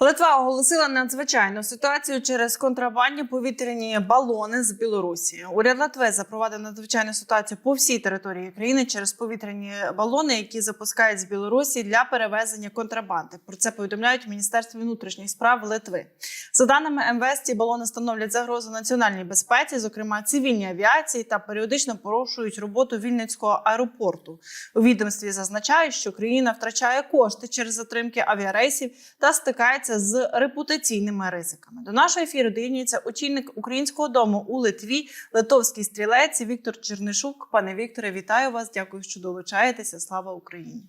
Литва оголосила надзвичайну ситуацію через контрабандні повітряні балони з Білорусі. Уряд Литви запровадив надзвичайну ситуацію по всій території країни через повітряні балони, які запускають з Білорусі для перевезення контрабанди. Про це повідомляють в Міністерстві внутрішніх справ Литви. За даними МВС, ці балони становлять загрозу національній безпеці, зокрема цивільній авіації, та періодично порушують роботу Вінницького аеропорту. У відомстві зазначають, що країна втрачає кошти через затримки авіарейсів та стикається з репутаційними ризиками. До нашого ефіру доєднується очільник українського дому у Литві, литовський стрілець Віктор Чернишук. Пане Вікторе, вітаю вас. Дякую, що долучаєтеся. Слава Україні.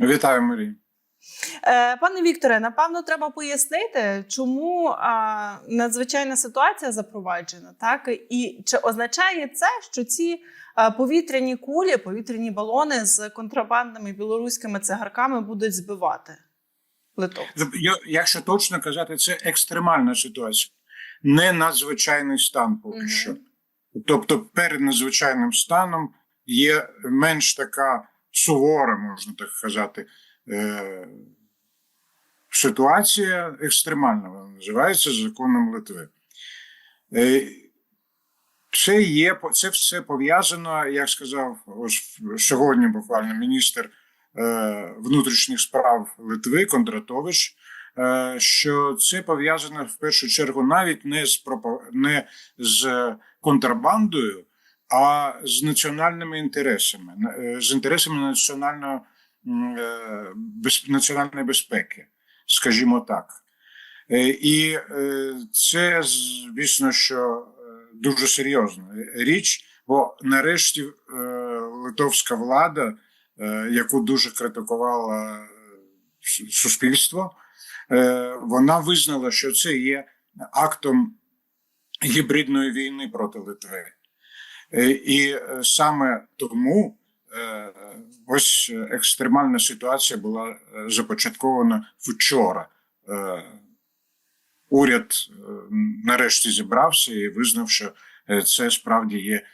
Вітаю, Марій. Е, Пане Вікторе, напевно, треба пояснити, чому надзвичайна ситуація запроваджена, так і чи означає це, що ці повітряні кулі, повітряні балони з контрабандними білоруськими цигарками будуть збивати Литов? Якщо точно казати, це екстремальна ситуація, не надзвичайний стан поки Мгм. що. Тобто, перед надзвичайним станом є менш така сувора, можна так сказати, е- ситуація екстремальна, вона називається законом Литви. Е- це є це все пов'язано, як сказав ось сьогодні буквально міністр внутрішніх справ Литви Кондратович, е, що це пов'язано в першу чергу навіть не з не з контрабандою, а з національними інтересами, е, з інтересами національного е, без, національної безпеки, скажімо так. Е, І е, це, звісно, що е, дуже серйозна річ, бо нарешті е, литовська влада, е, яку дуже критикувала е, суспільство, е, вона визнала, що це є актом гібридної війни проти Литви. Е, І е, саме тому е, ось екстремальна ситуація була е, започаткована вчора. Е, Уряд е, нарешті зібрався і визнав, що е, це справді є е,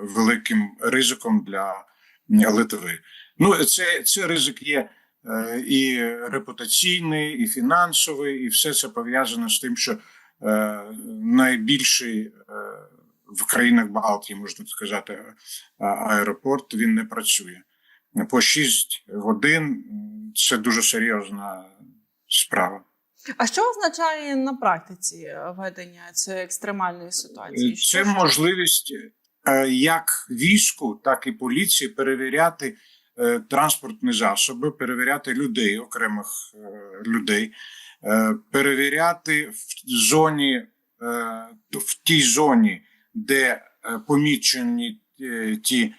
великим ризиком для Литви. Ну, це, це ризик є е, і репутаційний, і фінансовий, і все це пов'язано з тим, що е, найбільший е, в країнах Балтії, можна сказати, аеропорт він не працює. По 6 годин це дуже серйозна справа. А що означає на практиці ведення цієї екстремальної ситуації? Що Це можливість як війську, так і поліції перевіряти е, транспортні засоби, перевіряти людей, окремих е, людей, е, перевіряти в зоні, е, в тій зоні, де е, помічені е, ті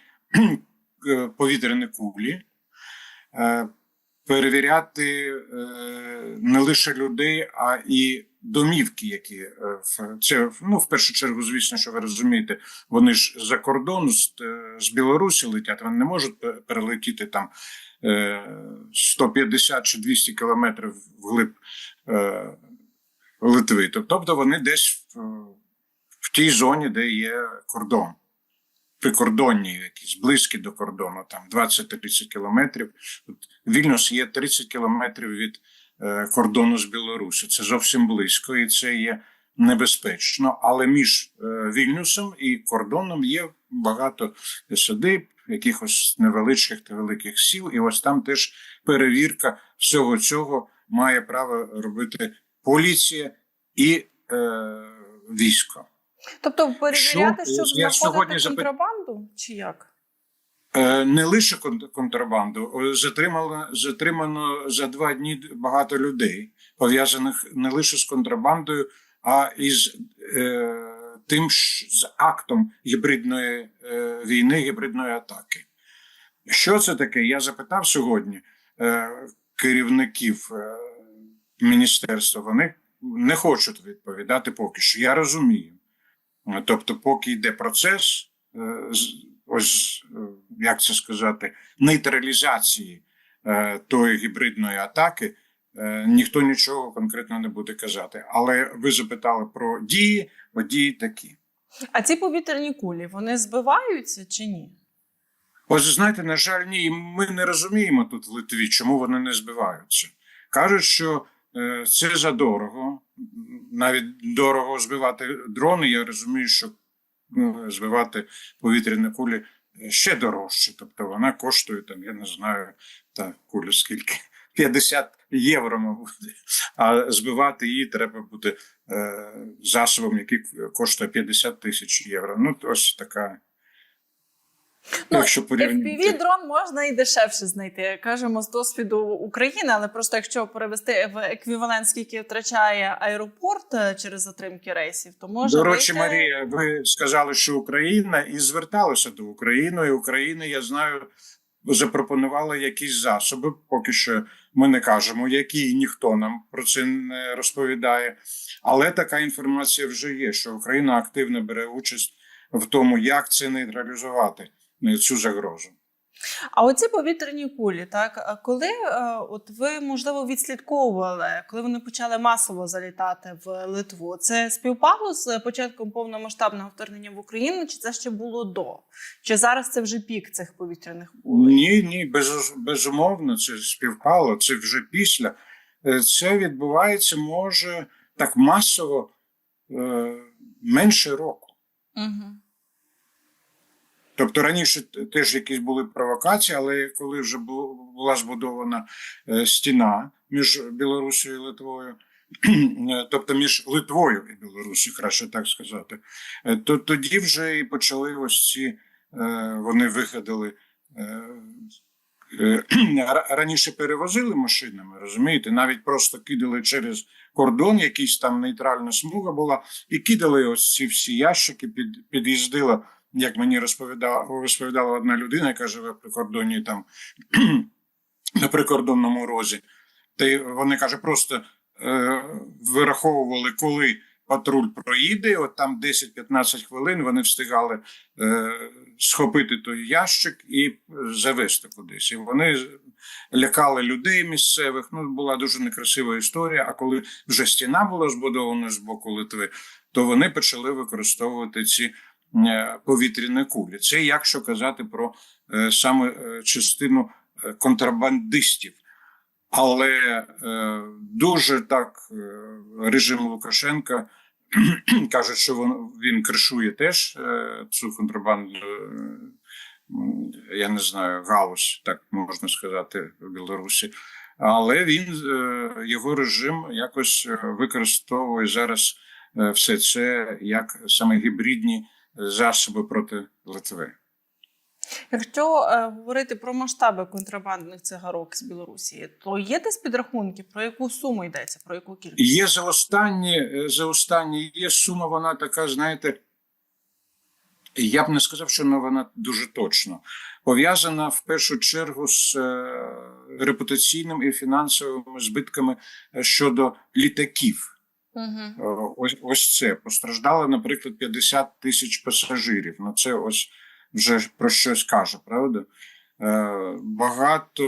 е, повітряні кулі. е, Перевіряти е, не лише людей, а і домівки, які е, це ну в першу чергу, звісно, що ви розумієте, вони ж за кордон з, е, з Білорусі летять. Вони не можуть перелетіти там е, 150 чи 200 кілометрів вглиб е, Литви. Тобто вони десь в, тій зоні, де є кордон. Прикордонні, якісь близькі до кордону, там 20-30 кілометрів. Вільнюс є 30 кілометрів від е, кордону з Білорусі. Це зовсім близько, і це є небезпечно. Але між е, Вільнюсом і кордоном є багато садиб, якихось невеличких та великих сіл. І ось там теж перевірка всього цього має право робити поліція і е, військо. Тобто перевіряти, Що? щоб знаходити сьогодні контрабанду, чи як? Е, Не лише кон- контрабанду, затримано, затримано за два дні багато людей, пов'язаних не лише з контрабандою, а і з е, тим, з актом гібридної е, війни, гібридної атаки. Що це таке? Я запитав сьогодні е, керівників е, міністерства. Вони не хочуть відповідати поки що. Я розумію. Тобто, поки йде процес, е, ось як це сказати, нейтралізації е, тої гібридної атаки, е, ніхто нічого конкретно не буде казати. Але ви запитали про дії, от дії такі. А ці повітряні кулі вони збиваються чи ні? Ось знаєте, на жаль, ні, ми не розуміємо тут в Литві, чому вони не збиваються. Кажуть, що е, це задорого. Навіть дорого збивати дрони. Я розумію, що ну, збивати повітряні кулі ще дорожче. Тобто вона коштує там, я не знаю, та куля скільки. 50 євро, мабуть. А збивати її треба буде е, засобом, який коштує 50 тисяч євро. Ну, ось така. Ну, якщо порівняти. FPV дрон можна і дешевше знайти. Кажемо з досвіду України, але просто якщо перевести в еквівалент, скільки втрачає аеропорт е, через затримки рейсів, то може До речі, вийти- Марія, ви сказали, що Україна і зверталася до України. І України, я знаю, запропонувала якісь засоби. Поки що ми не кажемо, які і ніхто нам про це не розповідає. Але така інформація вже є, що Україна активно бере участь в тому, як це нейтралізувати цю загрозу. А оці повітряні кулі, так коли е, от ви можливо відслідковували, коли вони почали масово залітати в Литву, це співпало з початком повномасштабного вторгнення в Україну, чи це ще було до? Чи зараз це вже пік цих повітряних куль? Ні, ні, без, безумовно, це співпало. Це вже після. Е, Це відбувається може так масово е, менше року. Угу. Тобто раніше теж якісь були провокації, але коли вже була збудована е, стіна між Білорусією і Литвою, е, тобто між Литвою і Білорусією, краще так сказати, е, то тоді вже і почали ось ці вони виходили. ра- Раніше перевозили машинами, розумієте, навіть просто кидали через кордон, якийсь там нейтральна смуга була, і кидали ось ці всі ящики, під, під'їздила як мені розповідала, розповідала одна людина, яка живе при кордоні там на прикордонному розі. Та вони каже, просто е, вираховували, коли патруль проїде. От там 10-15 хвилин вони встигали е, схопити той ящик і завести кудись. І вони лякали людей місцевих. Ну, була дуже некрасива історія. А коли вже стіна була збудована з боку Литви, то вони почали використовувати ці е, повітряні кулі. Це якщо казати про е, саме е, частину контрабандистів. Але дуже так режим Лукашенка каже, що він, кришує теж цю контрабанду. Я не знаю, галузь, так можна сказати, в Білорусі. Але він його режим якось використовує зараз все це як саме гібридні засоби проти Литви. Якщо е, говорити про масштаби контрабандних цигарок з Білорусі, то є десь підрахунки, про яку суму йдеться, про яку кількість? Є за останні, е, за останні є сума, вона така, знаєте, я б не сказав, що вона дуже точно пов'язана в першу чергу з е, репутаційними і фінансовими збитками е, щодо літаків. Е, Ось, ось це постраждало, наприклад, 50 тисяч пасажирів. Ну, це ось вже про щось каже, правда? Е, Багато,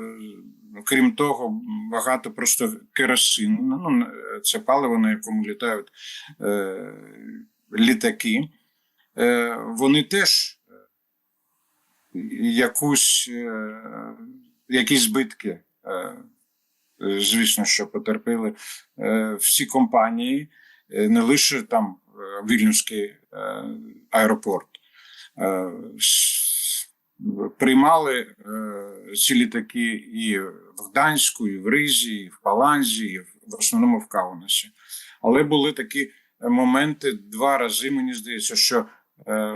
е, крім того, багато просто керосину. Ну, це паливо, на якому літають літаки. Вони теж якусь, якісь збитки, звісно, що потерпіли е, всі компанії, е, не лише там е, Вільнюський е, аеропорт. Е, Приймали е, ці літаки і в Гданську, і в Ризі, і в Паланзі, і в основному в Каунасі. Але були такі моменти два рази, мені здається, що е,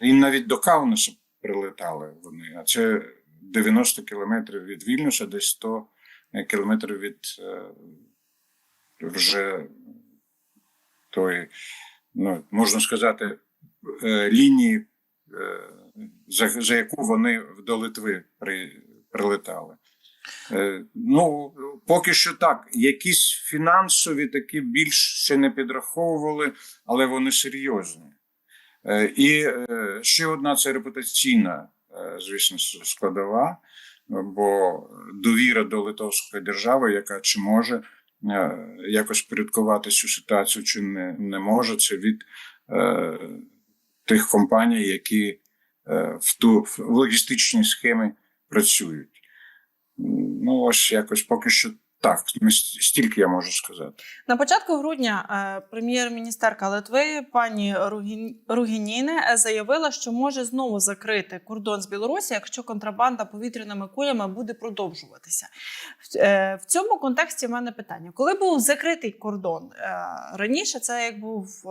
і навіть до Каунаса прилетали вони. А це 90 кілометрів від Вільнюса, десь 100 кілометрів від е, вже тої, ну, можна сказати, е, лінії, е, за, за яку вони до Литви при, прилетали. Ну, поки що так. Якісь фінансові такі більш ще не підраховували, але вони серйозні. І ще одна це репутаційна, звісно, складова, бо довіра до Литовської держави, яка чи може е, якось порядкувати цю ситуацію, чи не, не може, це від е, тих компаній, які е, в ту в логістичній схемі працюють. Ну, ось якось поки що Так, стільки я можу сказати. На початку грудня е, прем'єр-міністерка Литви пані Ругін- Ругініне е, заявила, що може знову закрити кордон з Білорусі, якщо контрабанда повітряними кулями буде продовжуватися. В- е, цьому контексті в мене питання: коли був закритий кордон раніше, це як був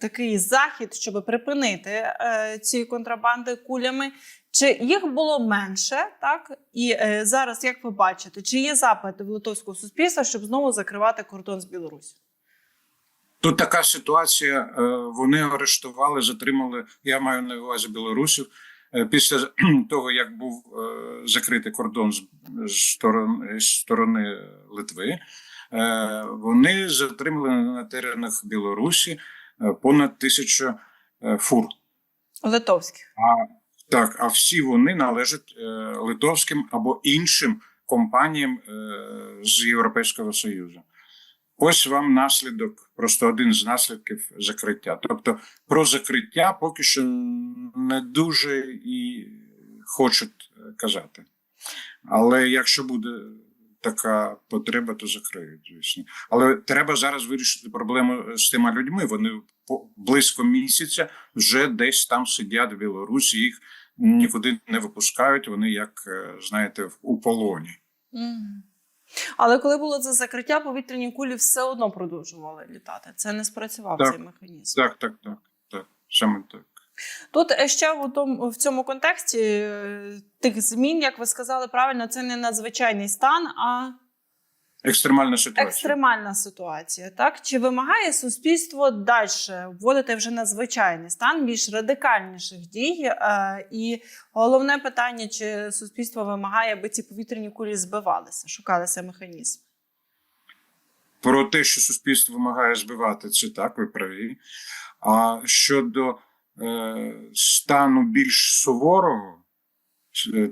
такий захід, щоб припинити ці контрабанди кулями. Чи їх було менше, так і е, зараз, як ви бачите, чи є запити в литовського суспільства, щоб знову закривати кордон з Білорусі? Тут така ситуація. е, Вони арештували, затримали. Я маю на увазі білорусів. е, Після того, як був е, закритий кордон з, сторони, з сторони Литви, вони затримали на теренах Білорусі понад тисячу фур. Литовських. А так, а всі вони належать е, литовським або іншим компаніям е, з Європейського Союзу. Ось вам наслідок, просто один з наслідків закриття. Тобто про закриття поки що не дуже і хочуть е, казати. Але якщо буде така потреба, то закриють, звісно. Але треба зараз вирішити проблему з тими людьми. Вони близько місяця вже десь там сидять в Білорусі, їх нікуди не випускають. Вони, як е, знаєте, у полоні. Але коли було це закриття, повітряні кулі все одно продовжували літати. Це не спрацював Так. цей механізм. Так, так, так, так, саме так. Тут ще у тому в цьому контексті е, тих змін, як ви сказали правильно, це не надзвичайний стан, а Екстремальна ситуація. екстремальна ситуація. Так чи вимагає суспільство далі вводити вже надзвичайний стан більш радикальніших дій? Е, і головне питання: чи суспільство вимагає, аби ці повітряні кулі збивалися, шукалися механізм? Про те, що суспільство вимагає збивати, це так, ви праві. А щодо е, стану більш суворого,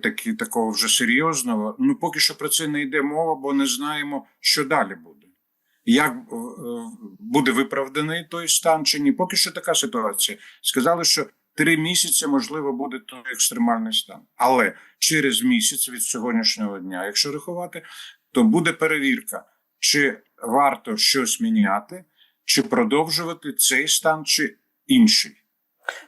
такі, такого вже серйозного, ну поки що про це не йде мова, бо не знаємо, що далі буде. Як е, е, буде виправданий той стан чи ні? Поки що така ситуація. Сказали, що три місяці можливо буде той екстремальний стан. Але через місяць від сьогоднішнього дня, якщо рахувати, то буде перевірка, чи варто щось міняти, чи продовжувати цей стан, чи інший.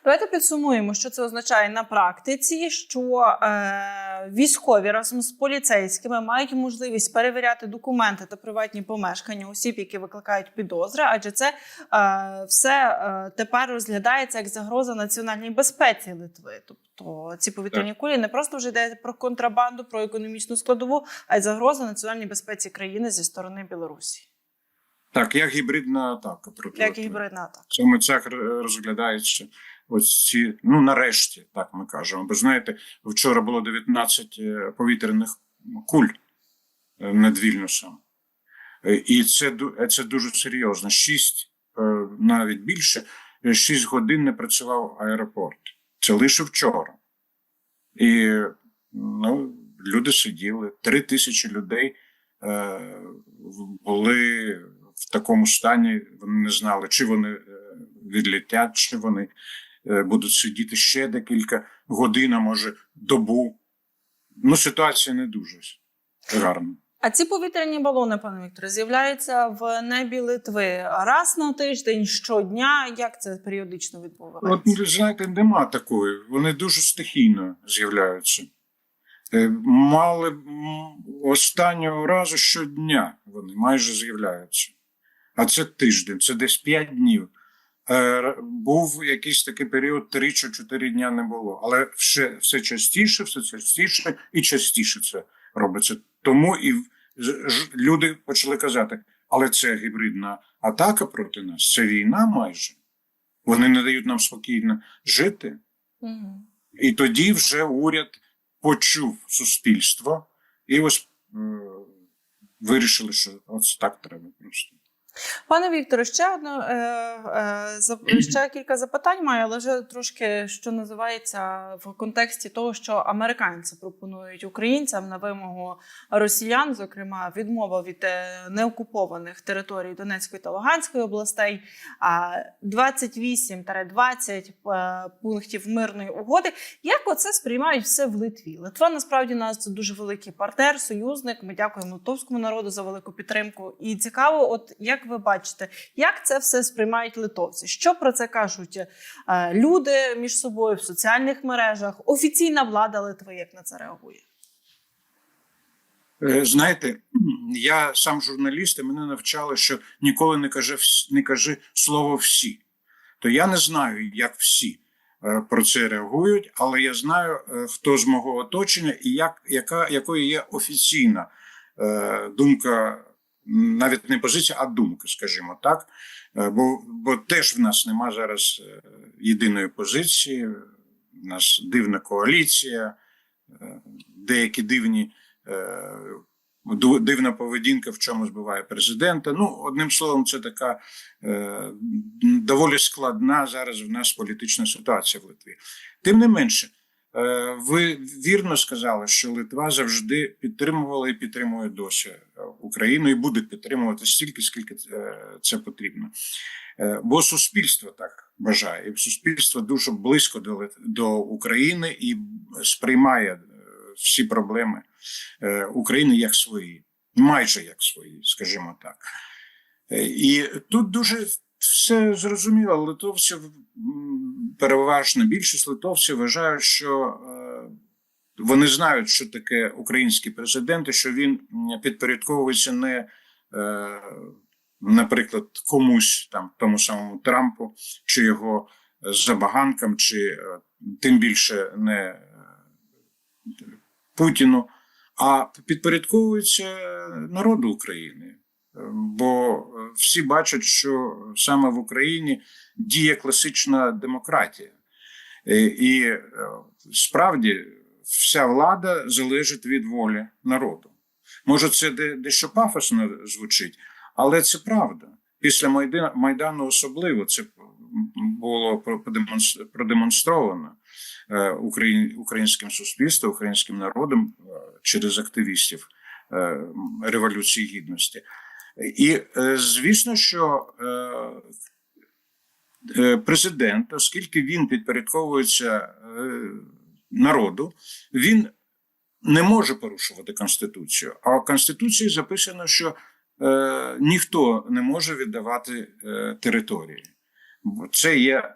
Давайте підсумуємо, що це означає на практиці, що е, військові разом з поліцейськими мають можливість перевіряти документи та приватні помешкання осіб, які викликають підозри, адже це е, все е, тепер розглядається як загроза національній безпеці Литви. Тобто ці повітряні кулі не просто вже йде про контрабанду, про економічну складову, а й загроза національній безпеці країни зі сторони Білорусі, Так, як гібридна атака проти як гібридна атака. Саме р- розглядається ось ці, ну нарешті, так ми кажемо. Бо знаєте, вчора було 19 е, повітряних куль е, над Вільнюсом. Е, І це, це дуже серйозно. Шість, навіть більше, шість годин не працював аеропорт. Це лише вчора. І ну, люди сиділи, три тисячі людей е, були в такому стані, вони не знали, чи вони відлітять, чи вони будуть сидіти ще декілька годин, а може добу. Ну, ситуація не дуже гарна. А ці повітряні балони, пане Вікторе, з'являються в небі Литви раз на тиждень, щодня. Як це періодично От, знаєте, нема такої. Вони дуже стихійно з'являються. Е, Мали останнього разу щодня вони майже з'являються. А це тиждень, це десь 5 днів. Е, Був якийсь такий період 3 чи 4 дня не було. Але все, все частіше, все частіше і частіше це робиться. Тому і люди почали казати: але це гібридна атака проти нас, це війна майже. Вони не дають нам спокійно жити. Мгм. І тоді вже уряд почув суспільство і ось е, вирішили, що ось так треба просто. Пане Вікторе, ще одне е, е, ще кілька запитань маю, але вже трошки що називається в контексті того, що американці пропонують українцям на вимогу росіян, зокрема, відмова від е, неокупованих територій Донецької та Луганської областей, а 28-20 е, пунктів мирної угоди. Як оце сприймають все в Литві? Литва насправді нас дуже великий партнер, союзник. Ми дякуємо литовському народу за велику підтримку. І цікаво, от як ви бачите, як це все сприймають литовці? Що про це кажуть е, люди між собою в соціальних мережах? Офіційна влада Литви як на це реагує? Е, Знаєте, я сам журналіст, і мене навчали, що ніколи не кажи, не кажи слово всі. То я не знаю, як всі е, про це реагують, але я знаю, хто з мого оточення і як, яка, якою є офіційна думка, навіть не позиція, а думка, скажімо так. Е, Бо, бо теж в нас нема зараз е, єдиної позиції, в нас дивна коаліція, е, деякі дивні дивна поведінка, в чому збиває президента. Ну, одним словом, це така доволі складна зараз в нас політична ситуація в Литві. Тим не менше, ви вірно сказали, що Литва завжди підтримувала і підтримує досі е, Україну і буде підтримувати стільки, скільки е, це потрібно. Е, Бо суспільство так бажає, і суспільство дуже близько до, до України і сприймає е, всі проблеми е, України як свої, майже як свої, скажімо так. Е, І тут дуже все зрозуміло. Литовці м, переважна більшість литовців вважають, що е, вони знають, що таке український президент, і що він підпорядковується не, е, наприклад, комусь там, тому самому Трампу, чи його забаганкам, чи е, тим більше не Путіну, а підпорядковується народу України. Бо е, всі бачать, що саме в Україні діє класична демократія. Е, І е, справді вся влада залежить від волі народу. Може, це дещо пафосно звучить, але це правда. Після Майдану, особливо це було продемонс- продемонстровано українським суспільством, українським народом через активістів Революції Гідності. І е, звісно, що е, е, президент, оскільки він підпорядковується народу, він не може порушувати конституцію. А в конституції записано, що ніхто не може віддавати території. Це є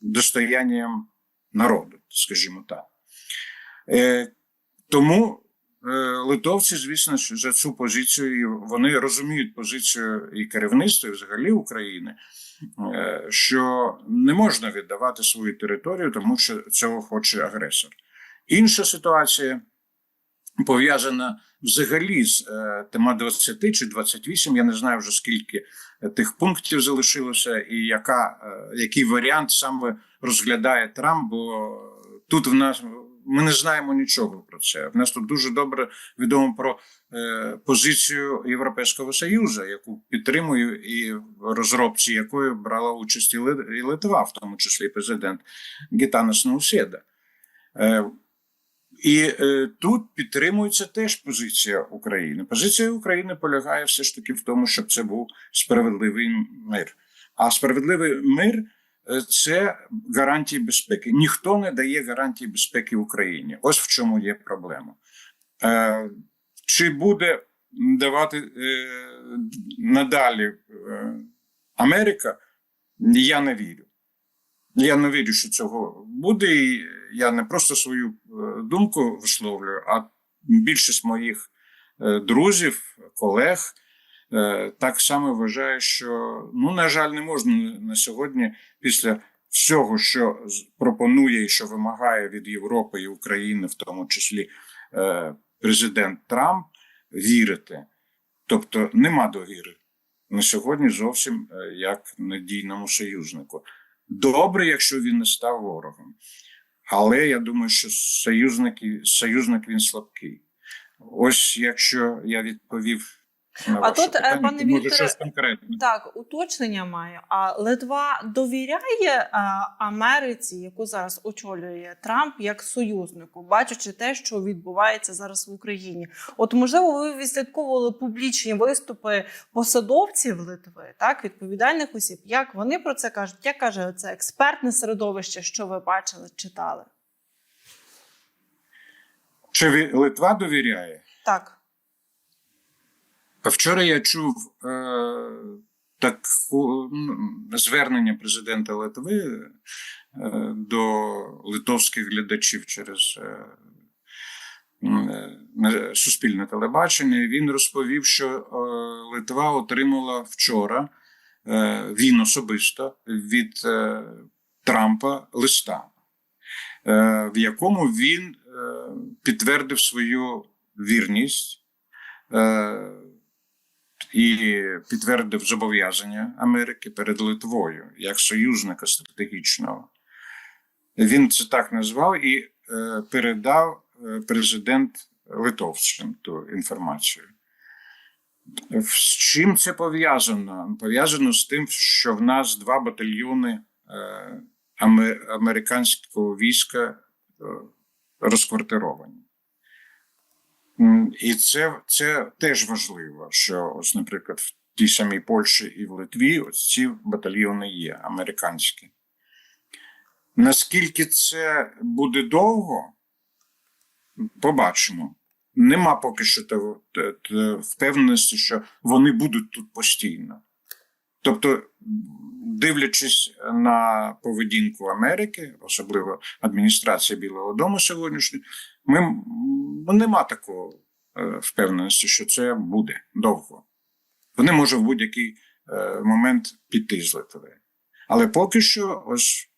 достоянням народу, скажімо так. Тому литовці, звісно, за цю позицію вони розуміють позицію і керівництва, і взагалі України, е, що не можна віддавати свою територію, тому що цього хоче агресор. Інша ситуація пов'язана взагалі з е, тема 20 чи 28, Я не знаю вже скільки е, тих пунктів залишилося, і яка, е, який варіант саме розглядає Трамп, бо тут в нас ми не знаємо нічого про це. В нас тут дуже добре відомо про е, позицію Європейського Союзу, яку підтримую, і в розробці якої брала участь і Литва, в тому числі президент Гітанас Наусєда. Е, і е, тут підтримується теж позиція України. Позиція України полягає все ж таки в тому, щоб це був справедливий мир. А справедливий мир це гарантії безпеки. Ніхто не дає гарантії безпеки Україні. Ось в чому є проблема. Е, чи буде давати е, надалі е, Америка? Я не вірю. Я не вірю, що цього буде. І я не просто свою е, думку висловлюю, а більшість моїх е, друзів, колег е, так само вважає, що ну, на жаль, не можна на сьогодні, після всього, що пропонує і що вимагає від Європи і України, в тому числі е, президент Трамп, вірити. Тобто нема довіри на сьогодні зовсім е, як надійному союзнику. Добре, якщо він не став ворогом. Але я думаю, що союзник, союзник він слабкий. Ось якщо я відповів на А тут, е, питання, пане Вікторе. Так, уточнення маю. А Литва довіряє а, Америці, яку зараз очолює Трамп, як союзнику, бачачи те, що відбувається зараз в Україні. От можливо, ви відслідковували публічні виступи посадовців Литви, так відповідальних осіб. Як вони про це кажуть? Як каже це експертне середовище, що ви бачили, читали? Чи Литва довіряє? Так. Вчора я чув е, таку м, звернення президента Литви е, до литовських глядачів через е, е, суспільне телебачення. Він розповів, що е, Литва отримала вчора е, він особисто від е, Трампа листа, е, в якому він е, підтвердив свою вірність. Е, і підтвердив зобов'язання Америки перед Литвою як союзника стратегічного. Він це так назвав і е, передав е, президент литовцям ту інформацію. З чим це пов'язано? Пов'язано з тим, що в нас два батальйони е, американського війська е, розквартировані. І це, це теж важливо, що ось, наприклад, в тій самій Польщі і в Литві ось ці батальйони є американські. Наскільки це буде довго, побачимо. Нема поки що того- впевненості, що вони будуть тут постійно. Тобто, дивлячись на поведінку Америки, особливо адміністрації Білого Дому сьогоднішньої, ми ну, нема такого е, впевненості, що це буде довго. Вони можуть в будь-який е, момент піти з Литви. Але поки що, ось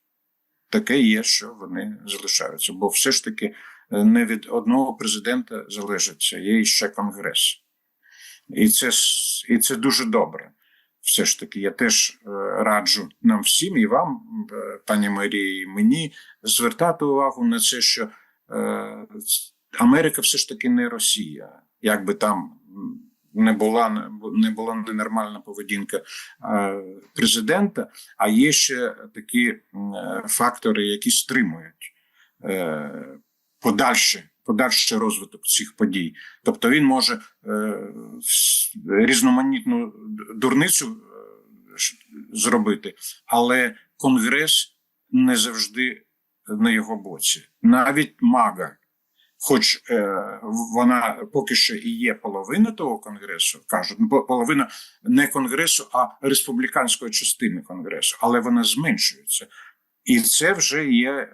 таке є, що вони залишаються. Бо все ж таки е, не від одного президента залежить це, є ще конгрес. І це, і це дуже добре. Все ж таки, я теж е, раджу нам всім і вам, е, пані Марії, і мені звертати увагу на це, що Америка все ж таки не Росія, як би там не була не була ненормальна поведінка е, президента, а є ще такі е, фактори, які стримують е, подальше, подальший розвиток цих подій. Тобто він може е, різноманітну дурницю е, зробити, але Конгрес не завжди на його боці. Навіть мага, хоч е, вона поки що і є половина того конгресу, кажуть, половина не конгресу, а республіканської частини конгресу, але вона зменшується. І це вже є е,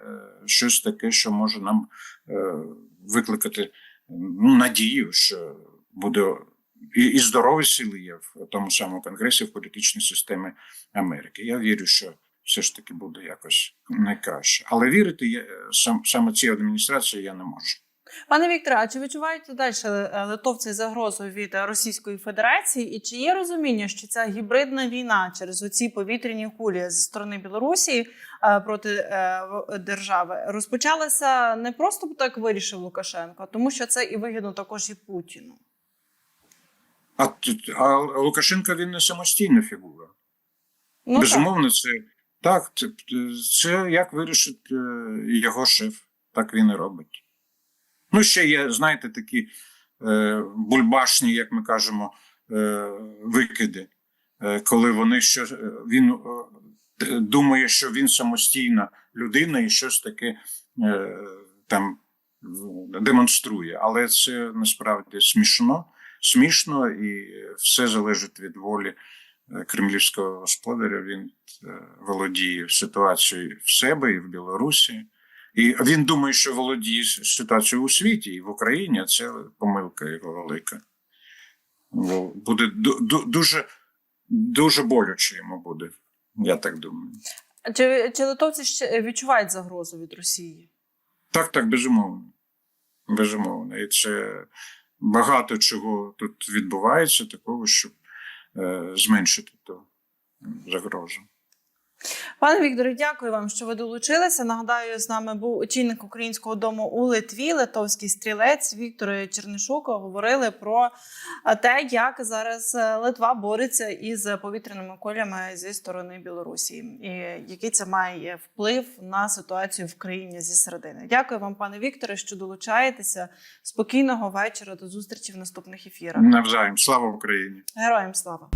щось таке, що може нам е, викликати ну, надію, що буде і, і здорові сили є в тому самому конгресі в політичній системі Америки. Я вірю, що все ж таки буде якось найкраще. Але вірити я, сам, саме цій адміністрації я не можу. Пане Вікторе, а чи відчуваєте далі е, литовці загрозу від е, Російської Федерації? І чи є розуміння, що ця гібридна війна через оці повітряні кулі зі сторони Білорусі е, проти е, держави розпочалася не просто так вирішив Лукашенко, тому що це і вигідно також і Путіну? А, а Лукашенко він не самостійна фігура. Ну. Безумовно, це так. Це, як вирішить е, його шеф, так він і робить. Ну, ще є, знаєте, такі е, бульбашні, як ми кажемо, е, викиди, е, коли вони що е, він е, думає, що він самостійна людина і щось таке е, там демонструє. Але це насправді смішно, смішно і все залежить від волі кремлівського господаря. Він е, володіє ситуацією в себе і в Білорусі. І він думає, що володіє ситуацією у світі і в Україні, а це помилка його велика. Буде ду- ду- дуже, дуже боляче йому буде, я так думаю. Чи, чи литовці ще відчувають загрозу від Росії? Так, так, безумовно. Безумовно. І це багато чого тут відбувається, такого, щоб е, зменшити ту загрозу. Пане Вікторе, дякую вам, що ви долучилися. Нагадаю, з нами був очільник українського дому у Литві, литовський стрілець Віктор Чернишук. Говорили про те, як зараз е, Литва бореться із повітряними колями зі сторони Білорусі, і який це має вплив на ситуацію в країні зі середини. Дякую вам, пане Вікторе, що долучаєтеся. Спокійного вечора. До зустрічі в наступних ефірах. Навзаєм. Слава Україні! Героям слава!